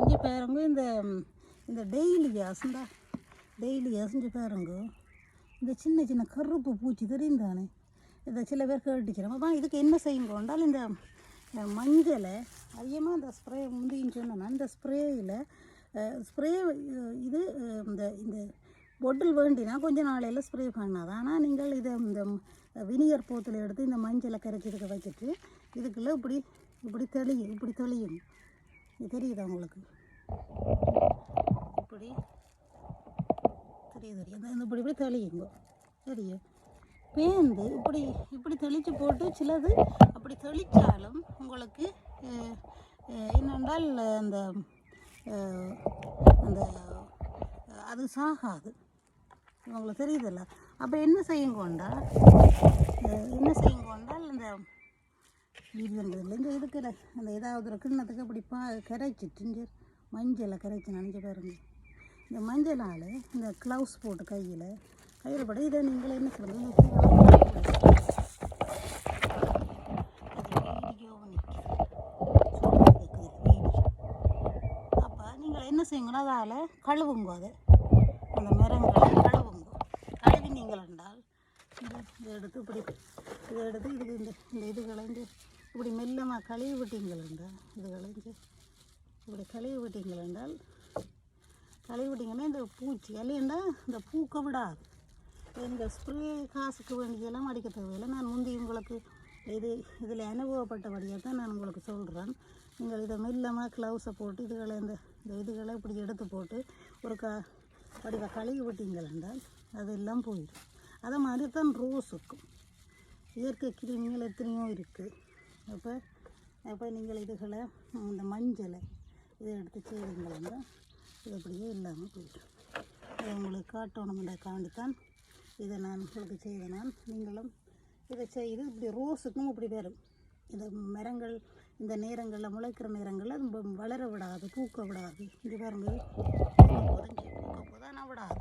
இங்கே பாருங்க இந்த இந்த டெய்லி கேஸ்ண்டா டெய்லி கேஸ்ஞ்சு பாருங்க. இந்த சின்ன சின்ன கருப்பு பூச்சி தெரியும் தானே இதை சில பேர் கேட்டுக்கிறோம் அப்போ இதுக்கு என்ன செய்யுங்கோண்டால் இந்த மஞ்சளை அதிகமாக இந்த ஸ்ப்ரே முந்தின்னு சொன்னேன்னா இந்த ஸ்ப்ரேயில் ஸ்ப்ரே இது இந்த இந்த பொட்டில் வேண்டினா கொஞ்சம் நாளையில் ஸ்ப்ரே பண்ணாது? ஆனால் நீங்கள் இதை இந்த வினிகர் போத்தில் எடுத்து இந்த மஞ்சளை கரைச்சி இதுக்கு வச்சுட்டு இதுக்குள்ளே இப்படி இப்படி தெளியும் இப்படி தெளியும். இது தெரியுதா உங்களுக்கு? இப்படி. தெரியுது தெரியும் இந்த இப்படி இப்படி தெளியுங்க. தெரியும் பேந்து இப்படி இப்படி தெளித்து போட்டு சிலது அப்படி தெளித்தாலும் உங்களுக்கு என்னென்றால் அந்த அந்த அது சாகாது. உங்களுக்கு தெரியுதுல்ல? அப்போ என்ன செய்யுங்கொண்டா என்ன செய்யுங்கொண்டால் இந்த இதுன்றதில்ல இங்கே இருக்கிற அந்த ஏதாவது ஒரு கிண்ணத்துக்கு அப்படி பா கரைச்சிட்டு மஞ்சளை கரைச்சி நினைஞ்ச பாருங்க. இந்த மஞ்சளால் இந்த க்ளவுஸ் போட்டு கையில் கையில் பட இதை நீங்கள் என்ன சொல்லுங்கள் அப்போ நீங்கள் என்ன செய்யுங்கன்னா அதால் கழுவுங்க அதை. அந்த மரங்களை கழுவுங்க. கழுவி நீங்கள் என்றால் இதை எடுத்து இப்படி இதை எடுத்து இதுக்கு இந்த இந்த இதுகளை இப்படி மெல்லமாக கழுவி விட்டீங்கள் என்றால் இது இந்த இப்படி கழுவி விட்டீங்கள் என்றால் கழுவி விட்டீங்கன்னா இந்த பூச்சி இல்லைன்னா இந்த பூக்க விடாது. இந்த ஸ்ப்ரே காசுக்கு வேண்டியெல்லாம் அடிக்க தேவையில்லை. நான் முந்தி உங்களுக்கு இது இதில் அனுபவப்பட்டபடியாக தான் நான் உங்களுக்கு சொல்கிறேன். நீங்கள் இதை மெல்லமாக க்ளவுஸை போட்டு இதுகளை இந்த இந்த இதுகளை இப்படி எடுத்து போட்டு ஒரு க வடிவ கழுவி விட்டீங்கள் என்றால் அதெல்லாம் போயிடும். அதை மாதிரி தான் ரோஸுக்கும் இயற்கை கிருமிகள் எத்தனையோ இருக்குது அப்போ அப்போ நீங்கள் இதுகளை இந்த மஞ்சளை இதை எடுத்து செய்வீங்களா இது அப்படியே இல்லாமல் போயிடும். இதை உங்களுக்கு காட்டணுமென்றக்காண்டித்தான் இதை நான் உங்களுக்கு செய்தனால் நீங்களும் இதை செய்து இப்படி ரோஸுக்கும் இப்படி வரும் இந்த மரங்கள் இந்த நேரங்களில் முளைக்கிற நேரங்களில் அது வளர விடாது பூக்க விடாது. இது பாருங்க பொதிஞ்சு பூக்க போது ஆனால் விடாது.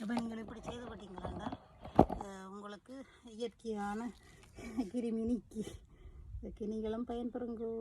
அப்போ நீங்கள் இப்படி செய்து விட்டீங்களாண்டா உங்களுக்கு இயற்கையான கிருமி நீக்கி இதுக்கு நீங்களும் பயன்பெறுங்கோ.